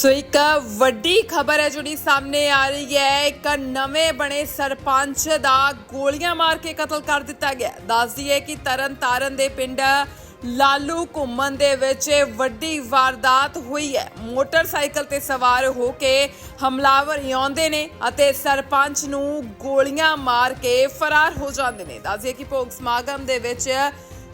ਸੋ ਇੱਕ ਵੱਡੀ ਖਬਰ ਹੈ ਜਿਹੜੀ ਸਾਹਮਣੇ ਆ ਰਹੀ ਹੈ। ਇੱਕ ਨਵੇਂ ਬਣੇ ਸਰਪੰਚ ਦਾ ਗੋਲੀਆਂ ਮਾਰ ਕੇ ਕਤਲ ਕਰ ਦਿੱਤਾ ਗਿਆ। ਦੱਸਦੀ ਹੈ ਕਿ ਤਰਨ ਤਾਰਨ ਦੇ ਪਿੰਡ ਲਾਲੂ ਘੁੰਮਣ ਦੇ ਵਿੱਚ ਇਹ ਵੱਡੀ ਵਾਰਦਾਤ ਹੋਈ ਹੈ। ਮੋਟਰਸਾਈਕਲ ਤੇ ਸਵਾਰ ਹੋ ਕੇ ਹਮਲਾਵਰ ਆਉਂਦੇ ਨੇ ਅਤੇ ਸਰਪੰਚ ਨੂੰ ਗੋਲੀਆਂ ਮਾਰ ਕੇ ਫਰਾਰ ਹੋ ਜਾਂਦੇ ਨੇ। ਦੱਸਦੀ ਦਈਏ ਕਿ ਭੋਗ ਸਮਾਗਮ ਦੇ ਵਿੱਚ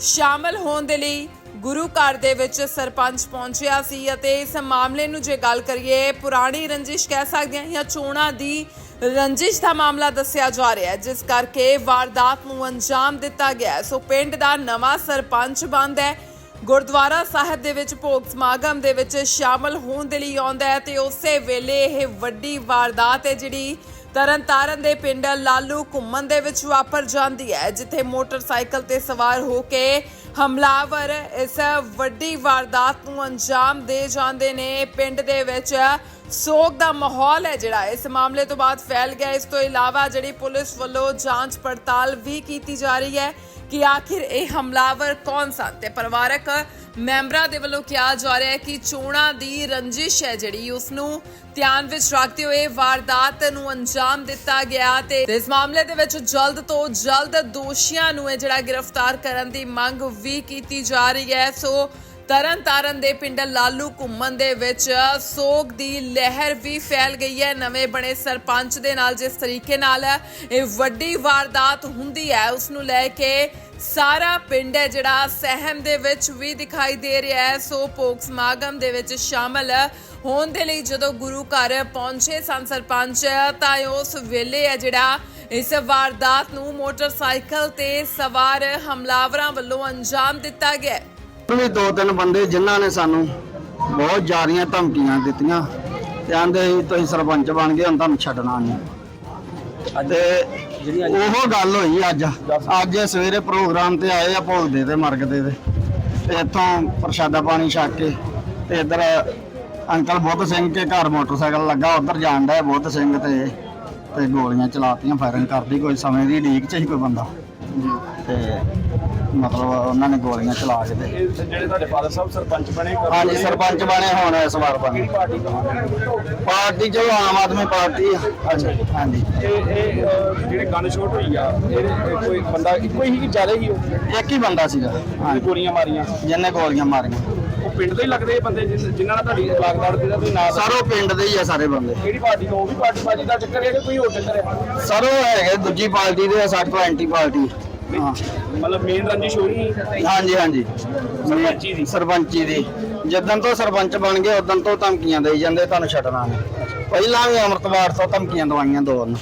ਸ਼ਾਮਲ ਹੋਣ ਦੇ ਲਈ ਗੁਰੂ ਘਰ ਦੇ ਵਿੱਚ ਸਰਪੰਚ ਪਹੁੰਚਿਆ ਸੀ ਅਤੇ ਇਸ ਮਾਮਲੇ ਨੂੰ ਜੇ ਗੱਲ ਕਰੀਏ, ਪੁਰਾਣੀ ਰੰਜਿਸ਼ ਕਹਿ ਸਕਦੇ ਹਾਂ ਜਾਂ ਚੋਣਾਂ ਦੀ ਰੰਜਿਸ਼ ਦਾ ਮਾਮਲਾ ਦੱਸਿਆ ਜਾ ਰਿਹਾ ਹੈ, ਜਿਸ ਕਰਕੇ ਵਾਰਦਾਤ ਨੂੰ ਅੰਜਾਮ ਦਿੱਤਾ ਗਿਆ ਸੋ ਪਿੰਡ ਦਾ ਨਵਾਂ ਸਰਪੰਚ ਬੰਦ ਹੈ। ਗੁਰਦੁਆਰਾ ਸਾਹਿਬ ਦੇ ਵਿੱਚ ਭੋਗ ਸਮਾਗਮ ਦੇ ਵਿੱਚ ਸ਼ਾਮਲ ਹੋਣ ਦੇ ਲਈ ਆਉਂਦਾ ਹੈ ਤੇ ਉਸੇ ਵੇਲੇ ਇਹ ਵੱਡੀ ਵਾਰਦਾਤ ਹੈ, ਜਿਹੜੀ ਤਰਨਤਾਰਨ ਦੇ ਪਿੰਡ ਲਾਲੂ ਘੁੰਮਣ ਦੇ ਵਿੱਚ ਵਾਪਰ ਜਾਂਦੀ ਹੈ, ਜਿੱਥੇ ਮੋਟਰਸਾਈਕਲ ਤੇ ਸਵਾਰ ਹੋ ਕੇ ਹਮਲਾਵਰ ਇਸ ਵੱਡੀ ਵਾਰਦਾਤ ਨੂੰ ਅੰਜਾਮ ਦੇ ਜਾਂਦੇ ਨੇ। ਪਿੰਡ ਦੇ ਵਿੱਚ ਸੋਗ ਦਾ ਮਾਹੌਲ ਹੈ ਜਿਹੜਾ, ਇਸ ਮਾਮਲੇ ਤੋਂ ਬਾਅਦ ਫੈਲ ਗਿਆ। ਇਸ ਤੋਂ ਇਲਾਵਾ ਜਿਹੜੀ ਪੁਲਿਸ ਵੱਲੋਂ ਜਾਂਚ ਪੜਤਾਲ ਵੀ ਕੀਤੀ ਜਾ ਰਹੀ ਹੈ। ਕਿ ਆਖਿਰ ਇਹ ਹਮਲਾਵਰ ਕੌਣ ਸਨ? ਤੇ ਪਰਿਵਾਰਕ ਮੈਂਬਰਾਂ ਦੇ ਵੱਲੋਂ ਕਿਹਾ ਜਾ ਰਿਹਾ ਹੈ ਕਿ ਚੋਣਾਂ ਦੀ ਰੰਜਿਸ਼ ਹੈ ਜਿਹੜੀ ਉਸ ਨੂੰ ਧਿਆਨ ਵਿੱਚ ਰੱਖਦੇ ਹੋਏ ਵਾਰਦਾਤ ਨੂੰ ਅੰਜਾਮ ਦਿੱਤਾ ਗਿਆ ਤੇ ਇਸ ਮਾਮਲੇ ਦੇ ਵਿੱਚ ਜਲਦ ਤੋਂ ਜਲਦ ਦੋਸ਼ੀਆਂ ਨੂੰ ਜਿਹੜਾ ਗ੍ਰਿਫਤਾਰ ਕਰਨ ਦੀ ਮੰਗ ਵੀ ਕੀਤੀ ਜਾ ਰਹੀ ਹੈ। ਸੋ ਤਰਨ ਤਾਰਨ ਦੇ ਪਿੰਡ ਲਾਲੂ ਘੁੰਮਣ ਦੇ ਵਿੱਚ ਸੋਗ ਦੀ ਲਹਿਰ ਵੀ ਫੈਲ ਗਈ ਹੈ। ਨਵੇਂ ਬਣੇ ਸਰਪੰਚ ਦੇ ਨਾਲ ਜਿਸ ਤਰੀਕੇ ਨਾਲ ਇਹ ਵੱਡੀ ਵਾਰਦਾਤ ਹੁੰਦੀ ਹੈ, ਉਸ ਨੂੰ ਲੈ ਕੇ ਸਾਰਾ ਪਿੰਡ ਹੈ ਜਿਹੜਾ ਸਹਿਮ ਦੇ ਵਿੱਚ ਵੀ ਦਿਖਾਈ ਦੇ ਰਿਹਾ ਹੈ। ਸੋ ਭੋਗ ਸਮਾਗਮ ਦੇ ਵਿੱਚ ਸ਼ਾਮਲ ਹੋਣ ਦੇ ਲਈ ਜਦੋਂ ਗੁਰੂ ਘਰ ਪਹੁੰਚੇ ਸਨ ਸਰਪੰਚ, ਤਾਂ ਉਸ ਵੇਲੇ ਹੈ ਜਿਹੜਾ ਇਸ ਵਾਰਦਾਤ ਨੂੰ ਮੋਟਰਸਾਈਕਲ ਤੇ ਸਵਾਰ ਹਮਲਾਵਰਾਂ ਵੱਲੋਂ ਅੰਜਾਮ ਦਿੱਤਾ ਗਿਆ ਵੀ ਦੋ ਤਿੰਨ ਬੰਦੇ ਜਿਨ੍ਹਾਂ ਨੇ ਸਾਨੂੰ ਬਹੁਤ ਜ਼ਿਆਦੀਆਂ ਧਮਕੀਆਂ ਦਿੱਤੀਆਂ ਤੇ ਆਂਦੇ ਤੁਸੀਂ ਸਰਪੰਚ ਬਣ ਗਏ, ਹੁਣ ਤੁਹਾਨੂੰ ਛੱਡਣਾ ਨਹੀਂ। ਤੇ ਉਹ ਗੱਲ ਹੋਈ ਅੱਜ। ਅੱਜ ਸਵੇਰੇ ਪ੍ਰੋਗਰਾਮ ਤੇ ਆਏ ਆ ਭੋਗਦੇ ਤੇ ਮਰਗਦੇ ਤੇ। ਤੇ ਇੱਥੋਂ ਪ੍ਰਸ਼ਾਦਾ ਪਾਣੀ ਛਕ ਕੇ ਤੇ ਇੱਧਰ ਅੰਕਲ ਬੁੱਧ ਸਿੰਘ ਕੇ ਘਰ ਮੋਟਰਸਾਈਕਲ ਲੱਗਾ, ਉੱਧਰ ਜਾਣ ਡਿਆ ਬੁੱਧ ਸਿੰਘ ਤੇ ਤੇ ਗੋਲੀਆਂ ਚਲਾਤੀਆਂ, ਫਾਇਰਿੰਗ ਕਰਦੀ ਕੋਈ ਸਮੇਂ ਦੀ ਢੀਕ ਚ ਹੀ ਕੋਈ ਬੰਦਾ। ਤੇ ਮਤਲਬ ਉਹਨਾਂ ਨੇ ਗੋਲੀਆਂ ਚਲਾ ਕੇ ਤੇ ਇਹ ਜਿਹੜੇ ਤੁਹਾਡੇ ਫਾਦਰ ਸਾਹਿਬ ਸਰਪੰਚ ਬਣੇ ਹਾਂਜੀ ਸਰਪੰਚ ਬਣੇ ਹੁਣ ਇਸ ਵਾਰ ਬਣੇ ਪਾਰਟੀ ਤੋਂ ਪਾਰਟੀ ਆਮ ਆਦਮੀ ਪਾਰਟੀ ਆ। ਅੱਛਾ ਜੀ। ਹਾਂਜੀ। ਤੇ ਇਹ ਅਹ, ਜਿਹੜੇ ਗਨ ਸ਼ੋਟ ਹੋਈ ਆ ਇਹ ਇਹ ਕੋਈ ਬੰਦਾ ਇੱਕੋ ਹੀ ਕਿ ਜ਼ਿਆਦਾ ਹੀ ਉਹ ਇੱਕ ਹੀ ਬੰਦਾ ਸੀਗਾ। ਜਿਹਨੇ ਹਾਂਜੀ ਗੋਲੀਆਂ ਮਾਰੀਆਂ। ਜਿਹਨੇ ਗੋਲੀਆਂ ਮਾਰੀਆਂ। ਉਹ ਪਿੰਡ ਦੇ ਹੀ ਲੱਗਦੇ ਇਹ ਬੰਦੇ ਜਿਨ- ਜਿਨ੍ਹਾਂ ਨਾਲ ਤੁਹਾਡੀ ਲਾਗਦਾਰ ਦੇ ਦਾ ਤੁਸੀਂ ਨਾਂ। ਸਰੋ ਪਿੰਡ ਦੇ ਹੀ ਆ ਸਾਰੇ ਬੰਦੇ। ਕਿਹੜੀ ਪਾਰਟੀ ਤੋਂ? ਉਹ ਵੀ ਪਾਰਟੀ ਬਾਜੀ ਦਾ ਚੱਕਰ ਹੈ ਕਿ ਕੋਈ ਹੋਰ ਚੱਕਰ ਹੈ? ਸਰੋ ਹੈਗੇ ਦੂਜੀ ਪਾਰਟੀ ਦੇ ਆ, ਸਾਡੇ ਤੋਂ ਐਂਟੀ ਪਾਰਟੀ। ਹਾਂ ਮਤਲਬ ਮੇਨ ਰੰਜਿਸ਼ ਹੋਈ ਹਾਂਜੀ ਹਾਂਜੀ। ਸਰਪੰਚੀ ਦੀ। ਸਰਪੰਚੀ ਦੀ। ਜਦੋਂ ਤੋਂ ਸਰਪੰਚ ਬਣ ਗਏ ਉਦੋਂ ਤੋਂ ਧਮਕੀਆਂ ਦੇਈ ਜਾਂਦੇ ਤੁਹਾਨੂੰ ਛੱਡਣਾ ਨਹੀਂ। ਪਹਿਲਾਂ ਵੀ ਅੰਮ੍ਰਿਤਵਾਰ ਤੋਂ ਧਮਕੀਆਂ ਦਵਾਈਆਂ ਦੋ ਨੇ